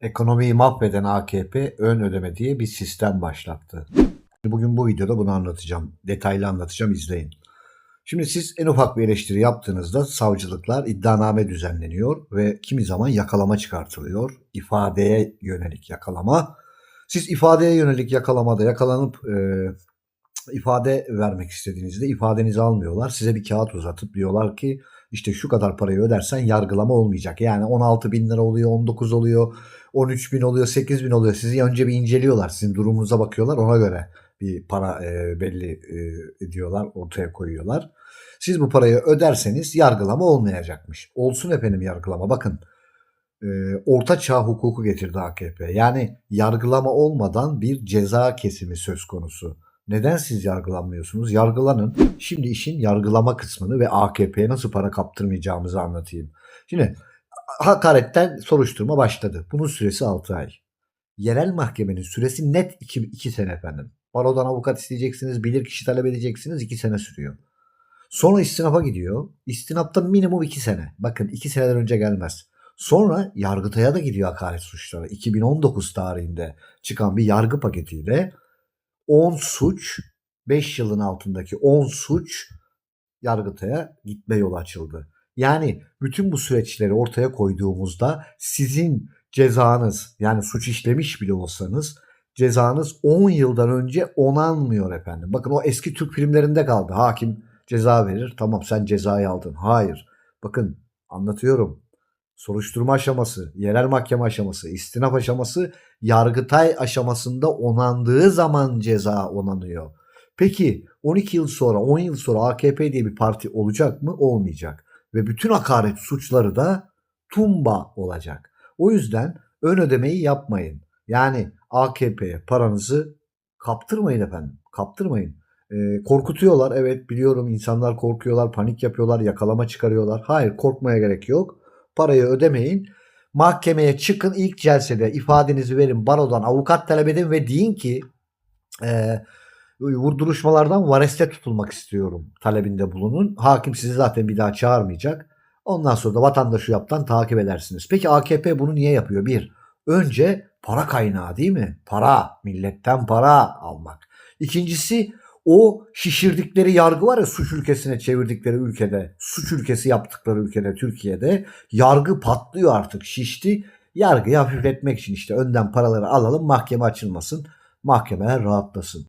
Ekonomiyi mahveden AKP ön ödeme diye bir sistem başlattı. Bugün bu videoda bunu anlatacağım. Detaylı anlatacağım izleyin. Şimdi siz en ufak bir eleştiri yaptığınızda savcılıklar iddianame düzenleniyor ve kimi zaman yakalama çıkartılıyor. İfadeye yönelik yakalama. Siz ifadeye yönelik yakalamada yakalanıp e, ifade vermek istediğinizde ifadenizi almıyorlar. Size bir kağıt uzatıp diyorlar ki işte şu kadar parayı ödersen yargılama olmayacak. Yani 16 bin lira oluyor, 19 oluyor, 13 bin oluyor, 8 bin oluyor. Sizi önce bir inceliyorlar. Sizin durumunuza bakıyorlar. Ona göre bir para e, belli e, ediyorlar, ortaya koyuyorlar. Siz bu parayı öderseniz yargılama olmayacakmış. Olsun efendim yargılama. Bakın e, orta çağ hukuku getirdi AKP. Yani yargılama olmadan bir ceza kesimi söz konusu. Neden siz yargılanmıyorsunuz? Yargılanın. Şimdi işin yargılama kısmını ve AKP'ye nasıl para kaptırmayacağımızı anlatayım. Şimdi hakaretten soruşturma başladı. Bunun süresi 6 ay. Yerel mahkemenin süresi net 2, 2 sene efendim. Barodan avukat isteyeceksiniz, bilirkişi talep edeceksiniz 2 sene sürüyor. Sonra istinafa gidiyor. İstinafta minimum 2 sene. Bakın 2 seneden önce gelmez. Sonra Yargıtay'a da gidiyor hakaret suçları. 2019 tarihinde çıkan bir yargı paketiyle 10 suç 5 yılın altındaki 10 suç Yargıtay'a gitme yolu açıldı. Yani bütün bu süreçleri ortaya koyduğumuzda sizin cezanız yani suç işlemiş bile olsanız cezanız 10 yıldan önce onanmıyor efendim. Bakın o eski Türk filmlerinde kaldı. Hakim ceza verir. Tamam sen cezayı aldın. Hayır. Bakın anlatıyorum. Soruşturma aşaması, yerel mahkeme aşaması, istinaf aşaması, yargıtay aşamasında onandığı zaman ceza onanıyor. Peki 12 yıl sonra, 10 yıl sonra AKP diye bir parti olacak mı? Olmayacak. Ve bütün hakaret suçları da tumba olacak. O yüzden ön ödemeyi yapmayın. Yani AKP'ye paranızı kaptırmayın efendim. Kaptırmayın. Ee, korkutuyorlar. Evet biliyorum insanlar korkuyorlar, panik yapıyorlar, yakalama çıkarıyorlar. Hayır korkmaya gerek yok. Parayı ödemeyin. Mahkemeye çıkın ilk celsede ifadenizi verin. Barodan avukat talep edin ve deyin ki e, vurduruşmalardan vareste tutulmak istiyorum talebinde bulunun. Hakim sizi zaten bir daha çağırmayacak. Ondan sonra da vatandaşı yaptan takip edersiniz. Peki AKP bunu niye yapıyor? Bir, önce para kaynağı değil mi? Para, milletten para almak. İkincisi o şişirdikleri yargı var ya suç ülkesine çevirdikleri ülkede, suç ülkesi yaptıkları ülkede, Türkiye'de yargı patlıyor artık şişti. Yargıyı hafifletmek için işte önden paraları alalım mahkeme açılmasın, mahkemeler rahatlasın.